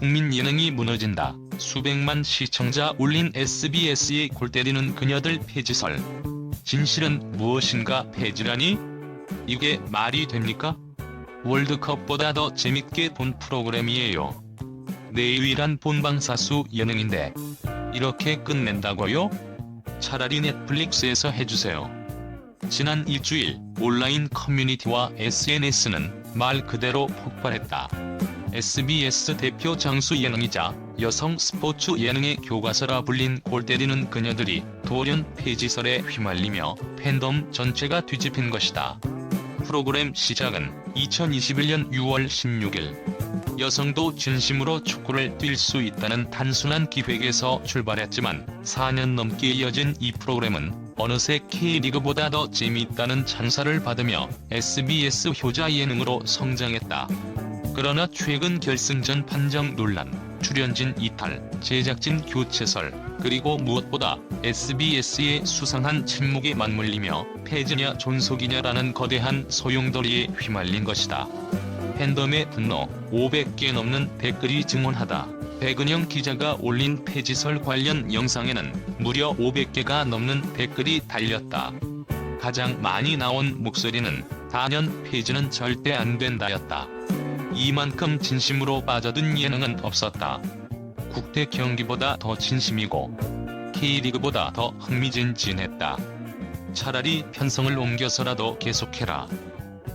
국민 예능이 무너진다. 수백만 시청자 올린 SBS의 골 때리는 그녀들 폐지설. 진실은 무엇인가 폐지라니? 이게 말이 됩니까? 월드컵보다 더 재밌게 본 프로그램이에요. 내 유일한 본방사수 예능인데 이렇게 끝낸다고요? 차라리 넷플릭스에서 해주세요. 지난 일주일 온라인 커뮤니티와 SNS는 말 그대로 폭발했다. SBS 대표 장수 예능이자 여성 스포츠 예능의 교과서라 불린 골 때리는 그녀들이 돌연 폐지설에 휘말리며 팬덤 전체가 뒤집힌 것이다. 프로그램 시작은 2021년 6월 16일. 여성도 진심으로 축구를 뛸 수 있다는 단순한 기획에서 출발했지만 4년 넘게 이어진 이 프로그램은 어느새 K리그보다 더 재미있다는 찬사를 받으며 SBS 효자 예능으로 성장했다. 그러나 최근 결승전 판정 논란, 출연진 이탈, 제작진 교체설, 그리고 무엇보다 SBS의 수상한 침묵에 맞물리며 폐지냐 존속이냐라는 거대한 소용돌이에 휘말린 것이다. 팬덤의 분노, 500개 넘는 댓글이 증언하다. 백은영 기자가 올린 폐지설 관련 영상에는 무려 500개가 넘는 댓글이 달렸다. 가장 많이 나온 목소리는 단연 폐지는 절대 안 된다였다. 이만큼 진심으로 빠져든 예능은 없었다. 국대 경기보다 더 진심이고 K리그보다 더 흥미진진했다. 차라리 편성을 옮겨서라도 계속해라.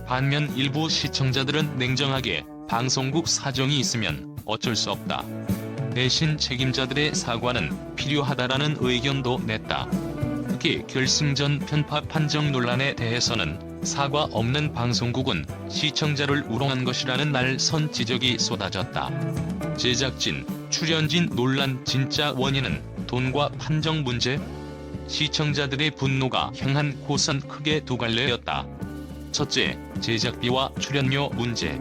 반면 일부 시청자들은 냉정하게 방송국 사정이 있으면 어쩔 수 없다. 대신 책임자들의 사과는 필요하다라는 의견도 냈다. 특히 결승전 편파 판정 논란에 대해서는 사과 없는 방송국은 시청자를 우롱한 것이라는 날선 지적이 쏟아졌다. 제작진, 출연진 논란 진짜 원인은 돈과 판정 문제? 시청자들의 분노가 향한 곳은 크게 두 갈래였다. 첫째, 제작비와 출연료 문제.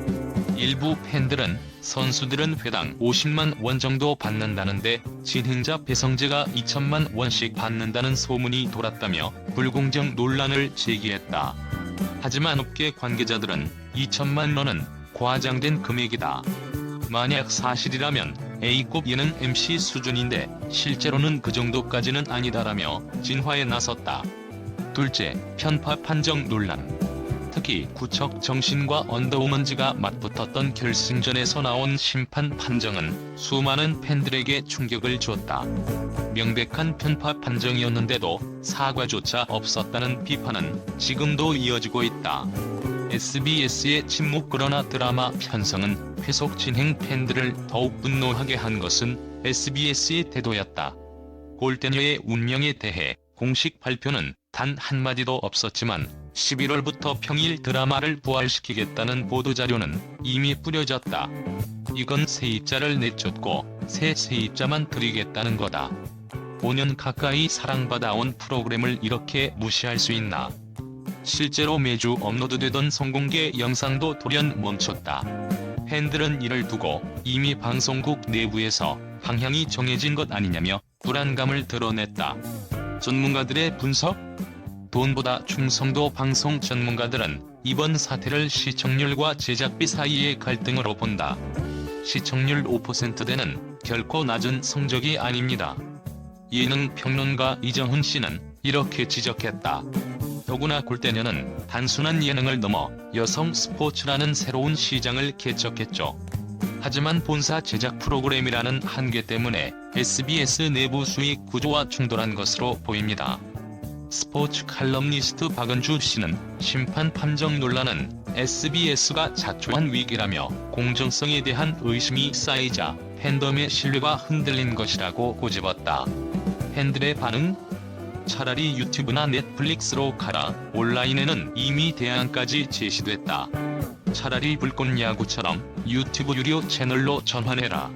일부 팬들은 선수들은 회당 50만 원 정도 받는다는데 진행자 배성재가 2천만 원씩 받는다는 소문이 돌았다며 불공정 논란을 제기했다. 하지만 업계 관계자들은 2천만 원은 과장된 금액이다. 만약 사실이라면 A급 예능 MC 수준인데 실제로는 그 정도까지는 아니다라며 진화에 나섰다. 둘째, 편파 판정 논란. 특히 구척 정신과 언더우먼즈가 맞붙었던 결승전에서 나온 심판 판정은 수많은 팬들에게 충격을 줬다. 명백한 편파 판정이었는데도 사과조차 없었다는 비판은 지금도 이어지고 있다. SBS의 침묵 그러나 드라마 편성은 회속 진행 팬들을 더욱 분노하게 한 것은 SBS의 태도였다. 골대녀의 운명에 대해 공식 발표는 단 한마디도 없었지만 11월부터 평일 드라마를 부활시키겠다는 보도자료는 이미 뿌려졌다. 이건 세입자를 내쫓고 새 세입자만 드리겠다는 거다. 5년 가까이 사랑받아온 프로그램을 이렇게 무시할 수 있나. 실제로 매주 업로드되던 성공개 영상도 돌연 멈췄다. 팬들은 이를 두고 이미 방송국 내부에서 방향이 정해진 것 아니냐며 불안감을 드러냈다. 전문가들의 분석? 돈보다 충성도 방송 전문가들은 이번 사태를 시청률과 제작비 사이의 갈등으로 본다. 시청률 5%대는 결코 낮은 성적이 아닙니다. 예능 평론가 이정훈 씨는 이렇게 지적했다. 더구나 골대녀는 단순한 예능을 넘어 여성 스포츠라는 새로운 시장을 개척했죠. 하지만 본사 제작 프로그램이라는 한계 때문에 SBS 내부 수익 구조와 충돌한 것으로 보입니다. 스포츠 칼럼니스트 박은주 씨는 심판 판정 논란은 SBS가 자초한 위기라며 공정성에 대한 의심이 쌓이자 팬덤의 신뢰가 흔들린 것이라고 고집었다. 팬들의 반응? 차라리 유튜브나 넷플릭스로 가라. 온라인에는 이미 대안까지 제시됐다. 차라리 불꽃 야구처럼 유튜브 유료 채널로 전환해라.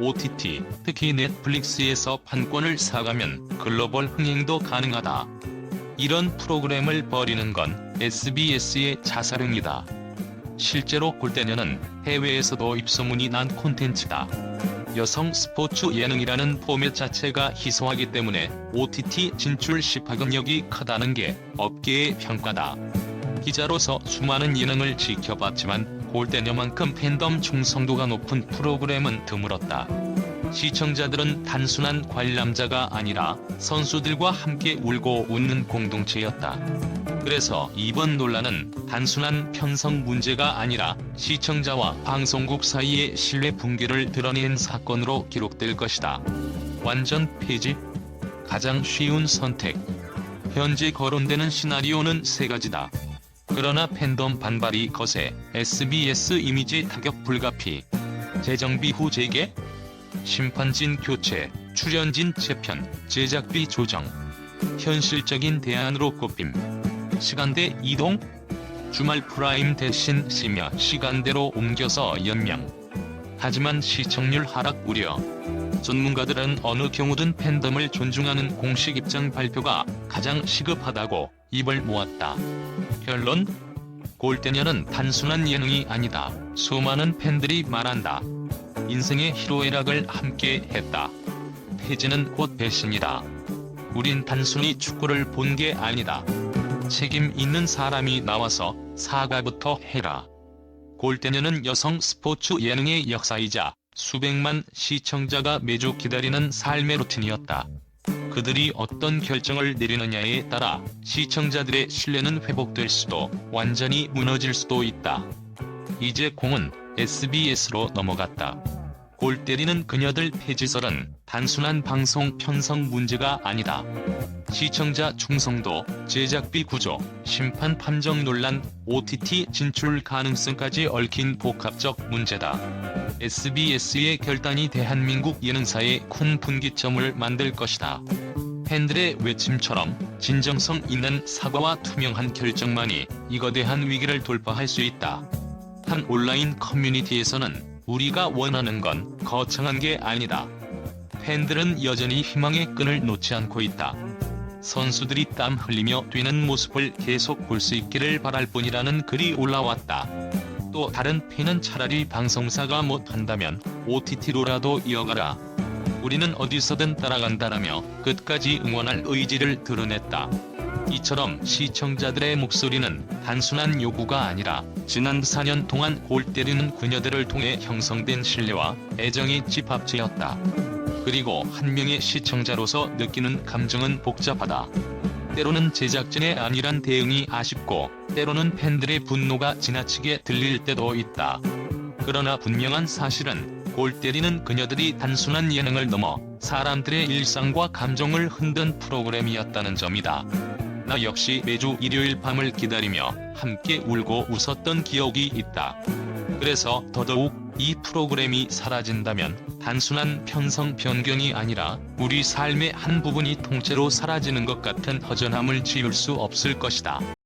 OTT, 특히 넷플릭스에서 판권을 사가면 글로벌 흥행도 가능하다. 이런 프로그램을 벌이는 건 SBS의 자살행위다. 실제로 골대녀는 해외에서도 입소문이 난 콘텐츠다. 여성 스포츠 예능이라는 포맷 자체가 희소하기 때문에 OTT 진출 시 파급력이 크다는 게 업계의 평가다. 기자로서 수많은 예능을 지켜봤지만 골대녀만큼 팬덤 충성도가 높은 프로그램은 드물었다. 시청자들은 단순한 관람자가 아니라 선수들과 함께 울고 웃는 공동체였다. 그래서 이번 논란은 단순한 편성 문제가 아니라 시청자와 방송국 사이의 신뢰 붕괴를 드러낸 사건으로 기록될 것이다. 완전 폐지? 가장 쉬운 선택. 현재 거론되는 시나리오는 세 가지다. 그러나 팬덤 반발이 거세 SBS 이미지 타격 불가피. 재정비 후 재개? 심판진 교체, 출연진 재편, 제작비 조정. 현실적인 대안으로 꼽힘. 시간대 이동? 주말 프라임 대신 심야 시간대로 옮겨서 연명. 하지만 시청률 하락 우려. 전문가들은 어느 경우든 팬덤을 존중하는 공식 입장 발표가 가장 시급하다고 입을 모았다. 결론? 골대녀는 단순한 예능이 아니다. 수많은 팬들이 말한다. 인생의 희로애락을 함께 했다. 폐지는 곧 배신이다. 우린 단순히 축구를 본 게 아니다. 책임 있는 사람이 나와서 사과부터 해라. 골대녀는 여성 스포츠 예능의 역사이자 수백만 시청자가 매주 기다리는 삶의 루틴이었다. 그들이 어떤 결정을 내리느냐에 따라 시청자들의 신뢰는 회복될 수도 완전히 무너질 수도 있다. 이제 공은 SBS로 넘어갔다. 골 때리는 그녀들 폐지설은 단순한 방송 편성 문제가 아니다. 시청자 충성도, 제작비 구조, 심판 판정 논란, OTT 진출 가능성까지 얽힌 복합적 문제다. SBS의 결단이 대한민국 예능사에 큰 분기점을 만들 것이다. 팬들의 외침처럼 진정성 있는 사과와 투명한 결정만이 이 거 대한 위기를 돌파할 수 있다. 한 온라인 커뮤니티에서는 우리가 원하는 건 거창한 게 아니다. 팬들은 여전히 희망의 끈을 놓지 않고 있다. 선수들이 땀 흘리며 뛰는 모습을 계속 볼 수 있기를 바랄 뿐이라는 글이 올라왔다. 또 다른 팬은 차라리 방송사가 못한다면 OTT로라도 이어가라. 우리는 어디서든 따라간다라며 끝까지 응원할 의지를 드러냈다. 이처럼 시청자들의 목소리는 단순한 요구가 아니라 지난 4년 동안 골 때리는 그녀들을 통해 형성된 신뢰와 애정의 집합체였다. 그리고 한 명의 시청자로서 느끼는 감정은 복잡하다. 때로는 제작진의 안일한 대응이 아쉽고 때로는 팬들의 분노가 지나치게 들릴 때도 있다. 그러나 분명한 사실은 골 때리는 그녀들이 단순한 예능을 넘어 사람들의 일상과 감정을 흔든 프로그램이었다는 점이다. 나 역시 매주 일요일 밤을 기다리며 함께 울고 웃었던 기억이 있다. 그래서 더더욱 이 프로그램이 사라진다면 단순한 편성 변경이 아니라 우리 삶의 한 부분이 통째로 사라지는 것 같은 허전함을 지울 수 없을 것이다.